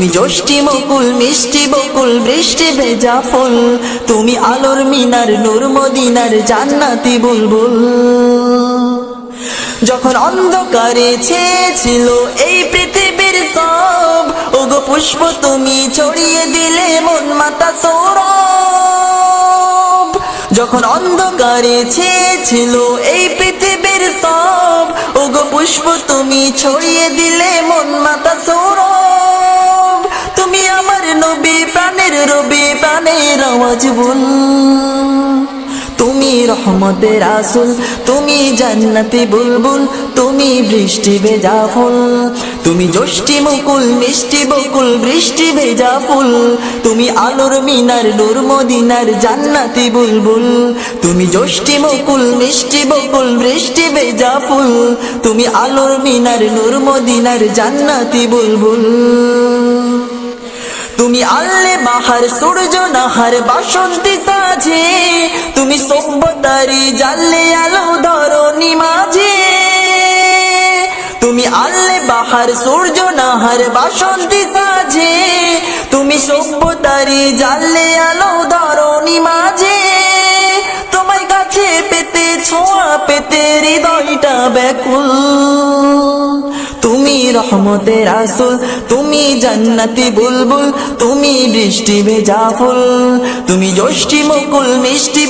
তুমি জ্যোষ্ঠি মুকুল মিষ্টি বকুল, বৃষ্টি ভেজা ফুল। তুমি আলোর মিনার, নূর মদিনার জান্নাতি বুলবুল। যখন অন্ধকারে ছেয়েছিল এই পৃথিবীর সব, ওগো পুষ্প তুমি ছড়িয়ে দিলে মন মাতা সৌরভ। যখন অন্ধকারে ছেয়েছিল এই পৃথিবীর সব, ওগো পুষ্প তুমি ছড়িয়ে দিলে মন মাতা সৌরভ। প্রাণের আওয়াজ বল। তুমি রহমতের আসুল তুমি জান্নাতি বুলবুল, তুমি বৃষ্টি ভেজা ফুল। তুমি জ্যোষ্ঠি মুকুল, মিষ্টি বকুল, বৃষ্টি ভেজা ফুল। তুমি আলোর মিনার, নূর মদিনার জান্নাতি বুলবুল। তুমি জ্যোষ্ঠি মুকুল, মিষ্টি বকুল, বৃষ্টি ভেজা ফুল। তুমি আলোর মিনার, নূর মদিনার জান্নাতি বুলবুল। তুমি আল্লে বাহার, সূর্য নাহার, বাসন্তী সাজে। তুমি সভ্যতারি জাল্লে আলো ধরণী মাঝে। তুমি আল্লে বাহার, সূর্য নাহার, বাসন্তী সাজে। তুমি সভ্যতারি জাল্লে আলো ধরণী মাঝে। তোমার কাছে পেতে, ছোঁয়া পেতে, হৃদয়টা ব্যাকুল। তুমি রাসুল তুমি জান্নাতি বুলবুল তুমি বৃষ্টি ভেজা ফুল। তুমি জ্যোষ্ঠি মকুল মিষ্টি